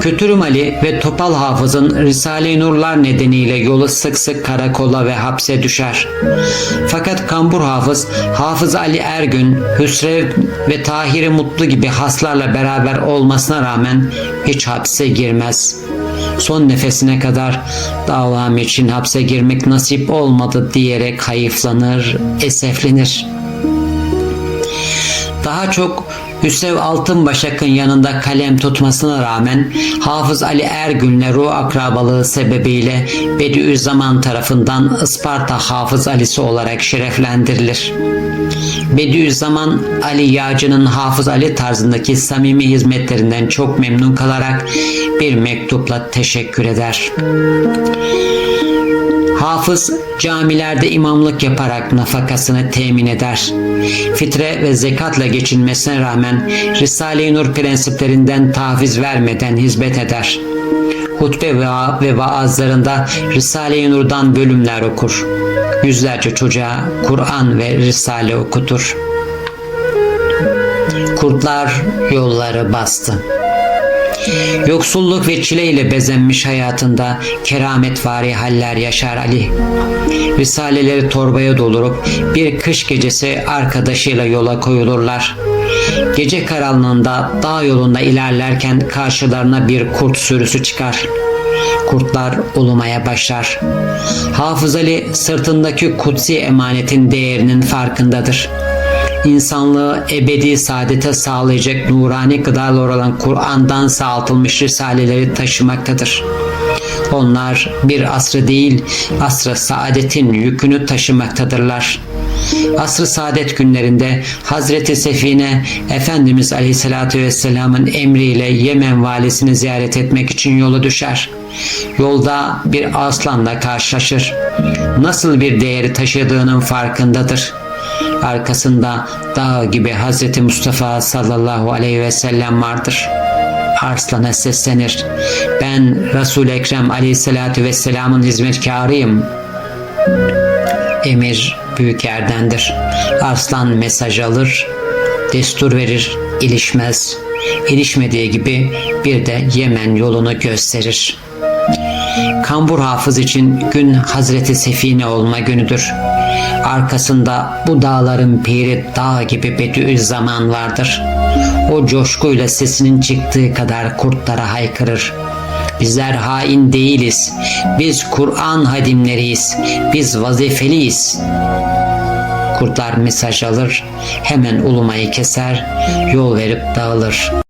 Kötürüm Ali ve Topal Hafız'ın Risale-i Nurlar nedeniyle yolu sık sık karakola ve hapse düşer. Fakat Kambur Hafız, Hafız Ali Ergün, Hüsrev ve Tahir Mutlu gibi haslarla beraber olmasına rağmen hiç hapse girmez. Son nefesine kadar davam için hapse girmek nasip olmadı diyerek hayıflanır, eseflenir. Daha çok Hüsev Altınbaşak'ın yanında kalem tutmasına rağmen Hafız Ali Ergün'le ruh akrabalığı sebebiyle Bediüzzaman tarafından Isparta Hafız Ali'si olarak şereflendirilir. Bediüzzaman Ali Yağcı'nın Hafız Ali tarzındaki samimi hizmetlerinden çok memnun kalarak bir mektupla teşekkür eder. Hafız camilerde imamlık yaparak nafakasını temin eder. Fitre ve zekatla geçinmesine rağmen Risale-i Nur prensiplerinden taviz vermeden hizmet eder. Hutbe ve, vaazlarında Risale-i Nur'dan bölümler okur. Yüzlerce çocuğa Kur'an ve Risale okutur. Kurtlar yolları bastı. Yoksulluk ve çile ile bezenmiş hayatında kerametvari haller yaşar Ali. Risaleleri torbaya doldurup bir kış gecesi arkadaşıyla yola koyulurlar. Gece karanlığında dağ yolunda ilerlerken karşılarına bir kurt sürüsü çıkar. Kurtlar ulumaya başlar. Hafız Ali sırtındaki kutsi emanetin değerinin farkındadır insanlığı ebedi saadete sağlayacak nurani gıdalar olan Kur'an'dan sağaltılmış risaleleri taşımaktadır. Onlar bir asrı değil, asrı saadetin yükünü taşımaktadırlar. Asr-ı saadet günlerinde Hazreti Sefine Efendimiz Aleyhisselatü Vesselam'ın emriyle Yemen valisini ziyaret etmek için yola düşer. Yolda bir aslanla karşılaşır. Nasıl bir değeri taşıdığının farkındadır arkasında dağ gibi Hz. Mustafa sallallahu aleyhi ve sellem vardır. Arslan'a seslenir. Ben Resul-i Ekrem aleyhissalatü vesselamın hizmetkarıyım. Emir büyük yerdendir. Arslan mesaj alır, destur verir, ilişmez. İlişmediği gibi bir de Yemen yolunu gösterir. Kambur Hafız için gün Hazreti Sefine olma günüdür. Arkasında bu dağların piri dağ gibi Bediüzzaman vardır. O coşkuyla sesinin çıktığı kadar kurtlara haykırır. Bizler hain değiliz. Biz Kur'an hadimleriyiz. Biz vazifeliyiz. Kurtlar mesaj alır, hemen ulumayı keser, yol verip dağılır.